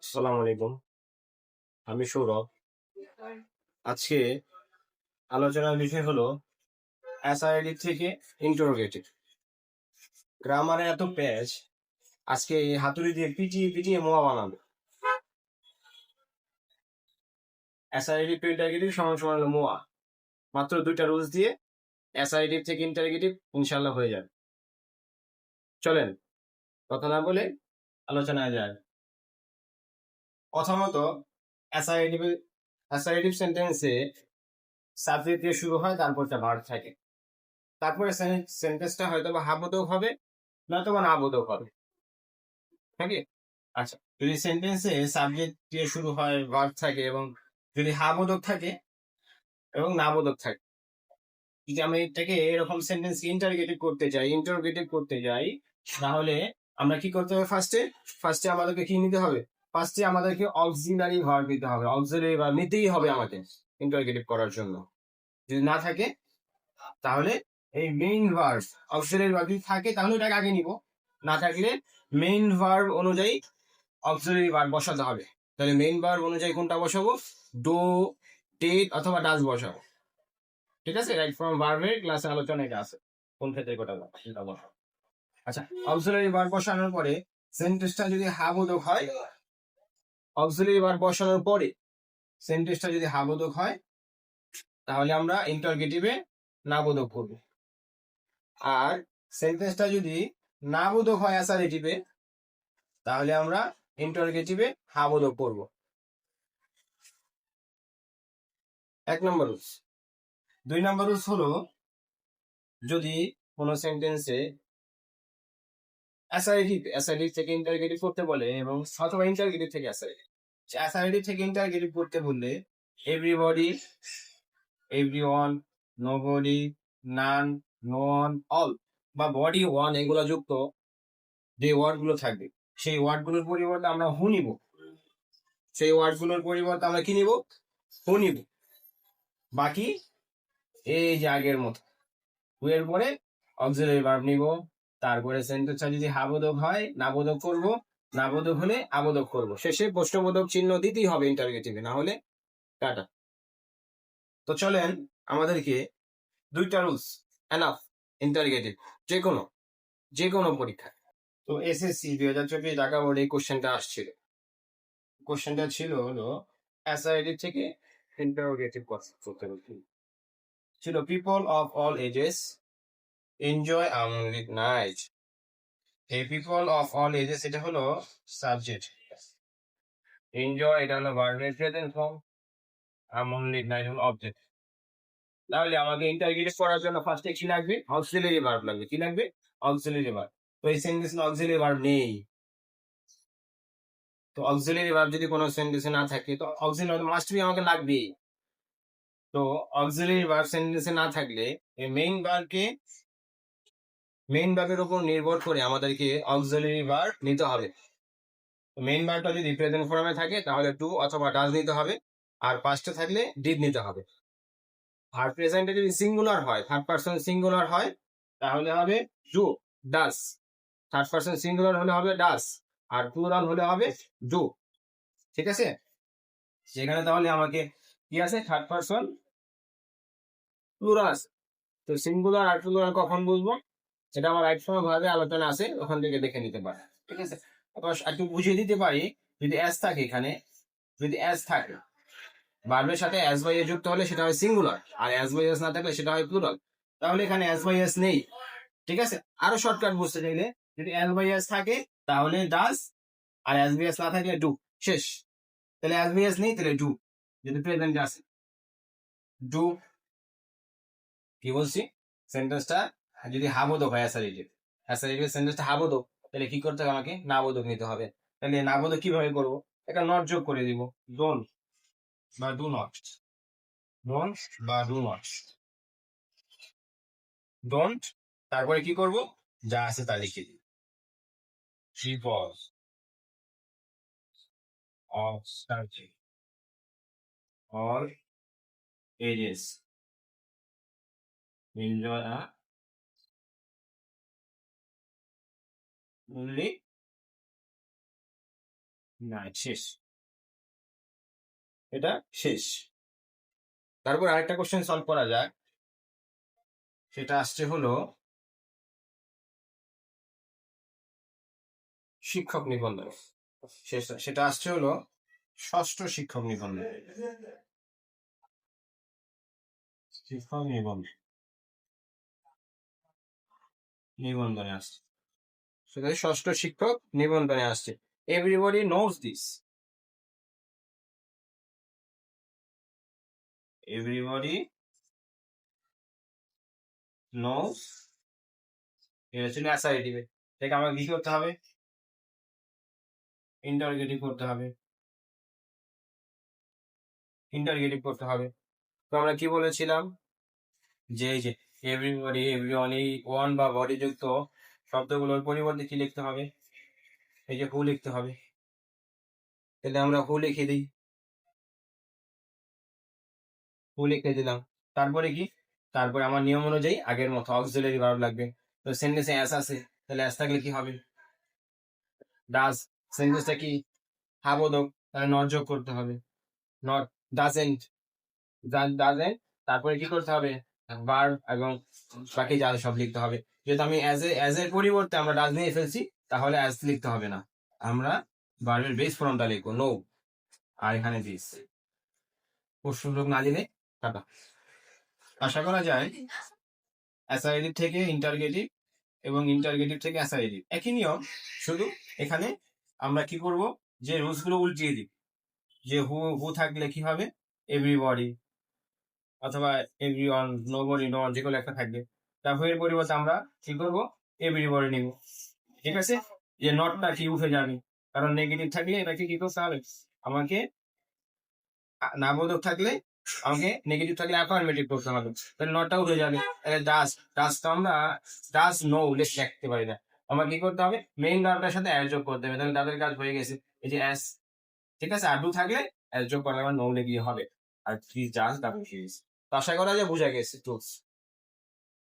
আসসালামু আলাইকুম। আমি সৌরভ। আজকে আলোচনার বিষয় হলো এসআইডি থেকে ইন্টারোগেটিভ গ্রামারে এত প্যাচ, আজকে হাতুড়ি দিয়ে পিটিয়ে পিটিয়ে মোয়া বানাবে। এসআইডি টু ইন্টারগেটিভ সমান সমান হলো মোয়া। মাত্র দুইটা রুলস দিয়ে এসআইডি থেকে ইন্টারগেটিভ ইনশাল্লাহ হয়ে যাবে। চলেন, কথা না বলে আলোচনায় যায় প্রথমত অ্যাসাইটিভ সেন্টেন্সে সাবজেক্ট দিয়ে শুরু হয়, তারপর একটা ভার্ব থাকে। তারপরে সেন্টেন্সটা হয়তো বা হাবোধক হবে নয়তো বা নাবোধক হবে। ঠিক আছে আচ্ছা যদি সেন্টেন্সে সাবজেক্ট দিয়ে শুরু হয় ভার্ব থাকে এবং যদি হাবোধক থাকে এবং নাবোধক থাকে, যদি আমরা এটাকে এরকম সেন্টেন্স ইন্টারগেটিভ করতে চাই ইন্টারগেটিভ করতে যাই, তাহলে আমরা কি করতে হবে ফার্স্টে ফার্স্টে আমাদেরকে কি নিতে হবে? ফার্স্টে আমাদেরকে অক্সিলারি ভার্ব নিতে হবে। অক্সিলারি ভার্ব নিতেই হবে আমাদের ইন্টারগেটিভ করার জন্য। যদি না থাকে, তাহলে এই মেইন ভার্ব অক্সিলারি ভার্ব যদি থাকে, তাহলে ওটাকে আগে নিব। না থাকলে মেইন ভার্ব অনুযায়ী অক্সিলারি ভার্ব বসাতে হবে। তাহলে মেইন ভার্ব অনুযায়ী কোনটা বসাবো? ডো টেট অথবা ডাস বসাবো। ঠিক আছে? রাইট ফ্রম ভার্বের ক্লাসে আলোচনা এটা আছে। কোন ক্ষেত্রে কোটা বসাবো আচ্ছা অক্সিলারি ভার্ব বসানোর পরে সেন্টেন্সটা যদি হাবোধক হয় অক্সিলারি ভার্ব বসানোর পরে সেন্টেন্সটা যদি হাবোধক হয়, তাহলে আমরা ইন্টারগেটিভে নাবোধক করব। আর সেন্টেন্সটা যদি নাবোধক হয় অ্যাসারেটিভে তাহলে আমরা ইন্টারগেটিভে হাবোধক করব। এক নম্বর রুলস দুই নম্বর রুলস হলো, যদি কোনো সেন্টেন্সে অ্যাসারেটিভ অ্যাসারেটিভ থেকে ইন্টারগেটিভ করতে বলে এবং অথবা ইন্টারগেটিভ থেকে অ্যাসারেটিভ অ্যাসারেটিভ থেকে ইন্টারগেটিভ করতে বললে everybody everyone nobody none no one all বা বডি ওয়ান এগুলো যুক্ত, যে ওয়ার্ডগুলো থাকবে। সেই ওয়ার্ডগুলোর পরিবর্তে আমরা হু নিব। সেই ওয়ার্ডগুলোর পরিবর্তে আমরা কি নিব? হু নিব। বাকি, এই যে আগের মতো। হু পরে অক্সিলারি ভার্ব নিব। তারপরে সেন্টেন্সটা যদি হাবোধক হয় নাবোধক করব নাবোধক হলে আবোধক করব। শেষে প্রশ্নবোধক চিহ্ন দিতেই হবে ইন্টারগেটিভে না হলে টাটা। তো চলেন আমাদেরকে দুইটা রুলস এনাফ ইন্টারগেটিভ যে কোনো যে কোনো পরীক্ষা তো এসএসসি দুই হাজার চব্বিশ ঢাকা বোর্ডে এই কোশ্চেনটা আসছিল। কোশ্চেনটা ছিল হলো অ্যাসাইডি থেকে ইন্টারোগেটিভ করতে ছিল people of all ages enjoy আমলিক নাইট এই পিপল অফ অল এজেস এটা হলো সাবজেক্ট এনজয় এটা হলো ভার্বের প্রেজেন্ট ফর্ম আমলিক নাইট হলো অবজেক্ট তাহলে আমাকে ইন্টারগেটিভ করার জন্য ফার্স্টে কি লাগবে? অক্সিলারি ভার্ব লাগবে। কি লাগবে? অক্সিলারি ভার্ব তো এই সেন্টেন্সে অক্সিলারি ভার্ব নেই। তো অক্সিলারি ভার্ব যদি কোনো সেন্টেন্সে না থাকে, তো অক্সিলারি মাস্ট বি আমাকে লাগবে তো অক্সিলারি ভার্ব সেন্টেন্সে না থাকলে, এই মেইন ভার্বকে মেইন ভার্বের উপর নির্ভর করে আমাদেরকে অক্সিলারি ভার্ব নিতে হবে। মেইন ভার্বটা যদি প্রেজেন্ট ফর্মে থাকে, তাহলে টু অথবা ডাজ নিতে হবে, আর পাঁচটা থাকলে ডিড নিতে হবে। আর প্রেজেন্টে যদি সিঙ্গুলার হয় থার্ড পার্সন সিঙ্গুলার হয়, তাহলে হবে do does third person singular হলে হবে ডাস আর প্লুরাল হলে হবে ডু ঠিক আছে? সেখানে তাহলে আমাকে কি আছে? থার্ড পার্সন প্লুরাল আছে তো সিঙ্গুলার আর প্লুরাল কখন বুঝব? সেটা আমার রাইট সময় ভাবে আলোচনা আছে, ওখান থেকে দেখে নিতে পারে ঠিক আছে? একটু বুঝিয়ে দিতে পারি, যদি অ্যাস থাকে এখানে, যদি অ্যাস থাকে ভার্বের সাথে অ্যাস বাই এস যুক্ত হলে সেটা হয় সিঙ্গুলার আর অ্যাস বাই এস না থাকলে সেটা হয় প্লুরাল তাহলে এখানে অ্যাস বাই এস নেই। ঠিক আছে? আরও শর্টকাট বুঝতে চাইলে, যদি অ্যাস বাই এস থাকে, তাহলে ডাস আর অ্যাস বাই এস না থাকলে ডু শেষ। তাহলে অ্যাস বাই এস নেই, তাহলে ডু যদি প্রেজেন্ট আছে ডু কি বলছি? সেন্টেন্সটা যদি হাবোধক হয় অ্যাসারিটিভ অ্যাসারিটিভ সেন্টেন্সটা হাবোধক তাহলে কি করতে হবে আমাকে? নাবোধক নিতে হবে। তাহলে নাবোধক কীভাবে করব? একটা নট যোগ করে দিব। ডোন্ট বা ডু নট ডোন্ট বা ডু নট ডোন্ট তারপরে কি করব? যা আছে তা লিখে দিই triple of searching all ages enjoy a only না শেষ। এটা শেষ। তারপর আরেকটা কোশ্চেন সলভ করা যাক। সেটা আসছে হলো, শিক্ষক নিবন্ধন। সেটা আসছে হলো, ষষ্ঠ শিক্ষক নিবন্ধন। শিক্ষক নিবন্ধনে আসছে। সেটা ষষ্ঠ শিক্ষক নিবন্ধনে আসছে। Everybody knows this everybody knows এটা ছিল অ্যাসাইটিভে এটাকে আমাকে কি করতে হবে? ইন্টারগেটিভ করতে হবে। ইন্টারগেটিভ করতে হবে। তো আমরা কি বলেছিলাম? যে এই যে এভরিবডি এই ওয়ান বা বডি যুক্ত শব্দগুলোর পরিবর্তে কি লিখতে হবে? এই যে হু লিখতে হবে। তাহলে আমরা হু লিখে দিই। হু লিখে দিলাম। তারপরে কি? তারপরে আমার নিয়ম অনুযায়ী আগের মতো অক্সিলারি ভার্ব লাগবে। তো সেন্টেন্সে অ্যাস আছে, তাহলে অ্যাস থাকলে কি হবে? ডাজ সেন্টেন্সটা কি? হাবোধক তাহলে নট যোগ করতে হবে। নট। ডাজেন্ট ডাজেন্ট তারপরে কি করতে হবে? ভার্ব এবং বাকি যা সব লিখতে হবে। যেহেতু আমি অ্যাজ এ অ্যাজ এর পরিবর্তে আমরা ডাজ নিয়ে ফেলছি, তাহলে অ্যাজ লিখতে হবে না। আমরা ভার্বের বেস ফর্মটা লিখব। নো আর এখানে দিস প্রশ্নলোক না দিলে টাটা। আশা করা যায় অ্যাসাইডিভ থেকে ইন্টারগেটিভ এবং ইন্টারগেটিভ থেকে অ্যাসাইডিভ একই নিয়ম, শুধু এখানে আমরা কি করব? যে রুলসগুলো উল্টিয়ে দিই। যে হু হু থাকলে কি হবে? এভরিবডি অথবা everyone nobody no যে কোনো একটা থাকবে। তারপর এর পরিবর্তে আমরা কি করব? এভরিবডি নিব। ঠিক আছে? যে নটটা কি উঠে যাবে? কারণ নেগেটিভ থাকলে এটাকে কি করতে হবে? আমাকে নাবোধক থাকলে আমাকে নেগেটিভ থাকলে অ্যাফার্মেটিভ করতে হবে। তাহলে নটটা উঠে যাবে। তাহলে ডাস ডাস তো আমরা ডাস নো উল্লেখ রাখতে পারি না। আমার কি করতে হবে? মেইন ভার্বটার সাথে অ্যাড যোগ করতে হবে। তাহলে তাদের কাজ হয়ে গেছে। এই যে অ্যাস ঠিক আছে? আর ডু থাকলে অ্যাড যোগ করলে আমার নো লেগে হবে। আর থ্রি জাস্ট ডাবল তো আশা করা যায় বোঝা গেছে টুলস